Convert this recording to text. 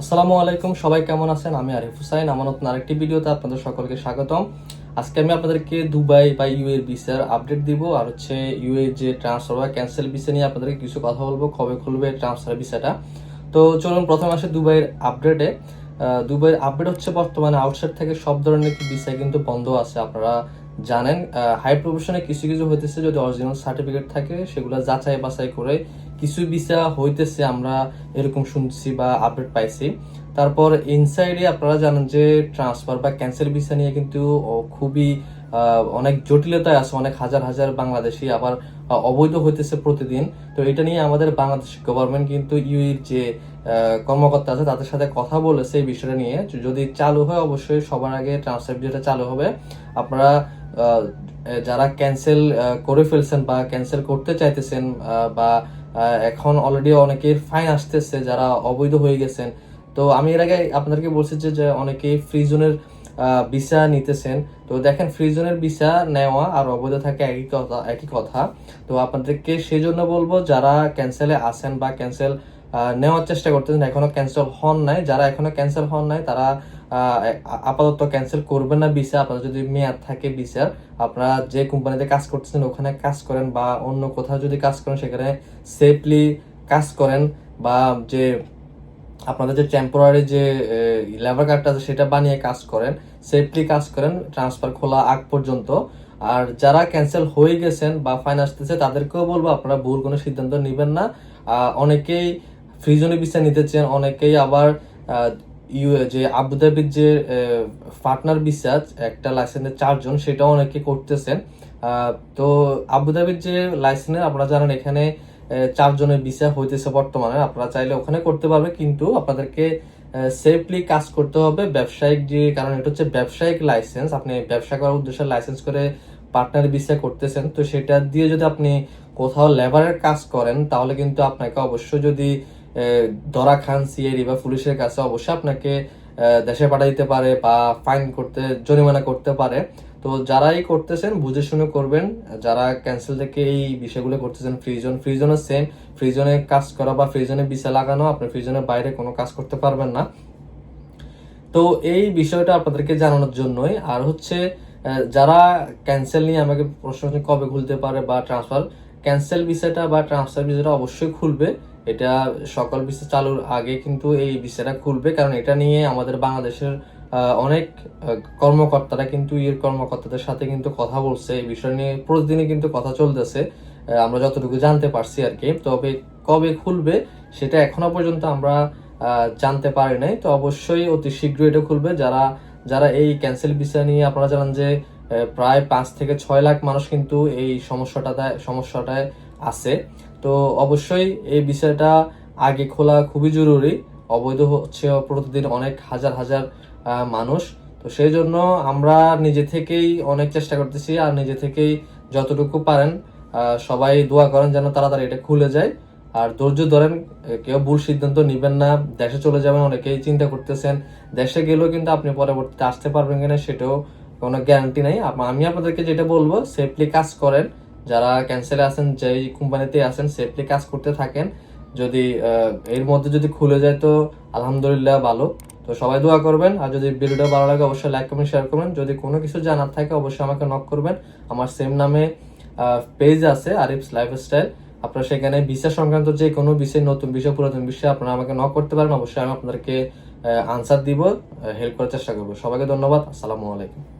আসসালামু আলাইকুম, সবাই কেমন আছেন? আমি আরিফ হুসাইন আমার নতুন আরেকটি ভিডিওতে আপনাদের সকলকে স্বাগতম। আজকে আমি আপনাদেরকে দুবাই বা ইউএ ভিসার আপডেট দিব, আর হচ্ছে ইউএ যে ট্রান্সফার বা ক্যান্সেল ভিসা নিয়ে আপনাদেরকে কিছু কথা বলব, কবে খুলবে ট্রান্সফার ভিসাটা তো চলুন প্রথমে আসে দুবাইয়ের আপডেটে দুবাইয়ের আপডেট হচ্ছে বর্তমানে আউটসাইড থেকে সব ধরনের ভিসা কিন্তু বন্ধ আছে, আপনারা জানেন। হাই প্রফেশনে কিছু কিছু হইতেছে যদি অরিজিনাল সার্টিফিকেট থাকে, সেগুলো যাচাই বাছাই করে কিছু ভিসা হইতেছে, আমরা এরকম শুনছি বা আপডেট পাইছি। তারপর ইনসাইডে আপনারা জানেন যে ট্রান্সফার বা ক্যান্সেল ভিসা নিয়ে কিন্তু খুবই অনেক জটিলতায় আছে, অনেক হাজার হাজার বাংলাদেশি আবার অবৈধ হইতেছে প্রতিদিন। তো এটা নিয়ে আমাদের বাংলাদেশ গভর্নমেন্ট কিন্তু ইউইর যে কর্মকর্তা আছে, তাদের সাথে কথা বলেছে এই বিষয়টা নিয়ে। যদি চালু হয় অবশ্যই সবার আগে ট্রান্সফার ভিসাটা চালু হবে। আপনারা যারা ক্যান্সেল করে ফেলছেন বা ক্যান্সেল করতে চাইতেছেন বা এখন অলরেডি অনেকের ফাইন আসতেছে, যারা অবৈধ হয়ে গেছেন। তো আমি এর আগে আপনাদেরকে বলছি যে অনেকেই ফ্রি জোনের ভিসা নিতেছেন। তো দেখেন ফ্রি জোনের ভিসা নেওয়া আর অবৈধ থাকে একই কথা একই কথা। তো আপনাদেরকে সেই জন্য বলব, যারা ক্যান্সেলে আসেন বা ক্যান্সেল নেওয়ার চেষ্টা করতেছেন, এখনও ক্যান্সেল হন নাই, যারা এখনও ক্যান্সেল হন নাই, তারা আপাতত ক্যান্সেল করবেন না ভিসা আপনার যদি মেয়াদ থাকে ভিসার আপনারা যে কোম্পানিতে কাজ করতেছেন, ওখানে কাজ করেন বা অন্য কোথাও যদি কাজ করেন, সেখানে সেফলি কাজ করেন বা যে আপনাদের যে টেম্পোরারি যে লেবার কার্ডটা আছে, সেটা বানিয়ে কাজ করেন সেফলি কাজ করেন ট্রান্সফার খোলা আগ পর্যন্ত। আর যারা ক্যান্সেল হয়ে গেছেন বা ফাইন আসতেছে, তাদেরকেও বলব, আপনারা ভুল কোনো সিদ্ধান্ত নেবেন না। অনেকেই ফ্রিজনে ভিসা নিতে চান, অনেকেই আবার ইউ, যে আবুধাবির যে পার্টনার ভিসা একটা লাইসেন্সের চারজন, সেটাও অনেকে করতেছেন। তো আবুধাবির যে লাইসেন্সের আপনারা জানেন এখানে চারজনের ভিসা হইতেছে বর্তমানে। আপনারা চাইলে ওখানে করতে পারবে কিন্তু আপনাদেরকে সেফলি কাজ করতে হবে। ব্যবসায়িক যে, কারণ এটা হচ্ছে ব্যবসায়িক লাইসেন্স আপনি ব্যবসা করার উদ্দেশ্যে লাইসেন্স করে পার্টনার ভিসা করতেছেন। তো সেটা দিয়ে যদি আপনি কোথাও লেবারের কাজ করেন, তাহলে কিন্তু আপনাকে অবশ্যই যদি ধরা খান, সিআইডি বা পুলিশের কাছে অবশ্যই আপনাকে দেশে পাঠিয়ে দিতে পারে বা ফাইন করতে, জরিমানা করতে পারে। তো যারাই করতেছেন, বুঝে শুনে করবেন। যারা ক্যান্সেল থেকে এই বিষয়গুলো করতেছেন ফ্রিজন ফ্রিজনের সেম ফ্রিজনে কাজ করা বা ফ্রিজনে ভিসা লাগানো, আপনি ফ্রিজনের বাইরে কোনো কাজ করতে পারবেন না। তো এই বিষয়টা আপনাদেরকে জানানোর জন্যই। আর হচ্ছে যারা ক্যান্সেল নিয়ে আমাকে প্রশ্ন কবে খুলতে পারে বা ট্রান্সফার ক্যান্সেল ভিসাটা বা ট্রান্সফার ভিসাটা অবশ্যই খুলবে। এটা সকল ভিসা চালুর আগে কিন্তু এই ভিসাটা খুলবে, কারণ এটা নিয়ে আমাদের বাংলাদেশের অনেক কর্মকর্তারা কিন্তু এর কর্মকর্তাদের সাথে কিন্তু কথা বলছে। এই বিষয় নিয়ে প্রতিদিনই কিন্তু কথা চলতেছে। আমরা যতটুকু জানতে পারছি আর কি। তবে কবে খুলবে সেটা এখনও পর্যন্ত আমরা জানতে পারি নাই। তো অবশ্যই অতি শীঘ্রই এটা খুলবে। যারা যারা এই ক্যান্সেল ভিসা নিয়ে আপনারা জানান যে প্রায় পাঁচ থেকে ছয় লাখ মানুষ কিন্তু এই সমস্যাটাতে, সমস্যাটায় আছে। তো অবশ্যই এই বিষয়টা আগে খোলা খুবই জরুরি। অবৈধ হচ্ছে প্রতিদিন অনেক হাজার হাজার মানুষ। তো সেই জন্য আমরা নিজে থেকেই অনেক চেষ্টা করতেছি আর নিজে থেকেই যতটুকু পারেন সবাই দোয়া করেন যেন তাড়াতাড়ি এটা খুলে যায়। আর ধৈর্য ধরেন কেউ ভুল সিদ্ধান্ত নিবেন না, দেশে চলে যাবেন, অনেকেই চিন্তা করতেছেন, দেশে গেলেও কিন্তু আপনি পরবর্তীতে আসতে পারবেন কিনা সেটাও কোনো গ্যারান্টি নাই। আমি আপনাদেরকে যেটা বলব সেফলি কাজ করেন যারা ক্যান্সেলে আছেন, যেই কোম্পানিতে আছেন সেফলি কাজ করতে থাকেন। যদি এর মধ্যে যদি খুলে যায় তো আলহামদুলিল্লাহ ভালো। তো সবাই দোয়া করবেন। আর যদি ভিডিওটা ভালো লাগে, অবশ্যই লাইক কমেন্ট শেয়ার করবেন। যদি কোনো কিছু জানার থাকে, অবশ্যই আমাকে নক করবেন। আমার সেম নামে পেজ আছে আরিফস লাইফস্টাইল আপনারা সেখানে ভিসা সংক্রান্ত যে কোনো বিষয়, নতুন বিষয়, পুরাতন বিষয় আপনারা আমাকে নক করতে পারেন। অবশ্যই আমি আপনাদেরকে আনসার দিব হেল্প করার চেষ্টা করব। সবাইকে ধন্যবাদ। আসসালামু আলাইকুম।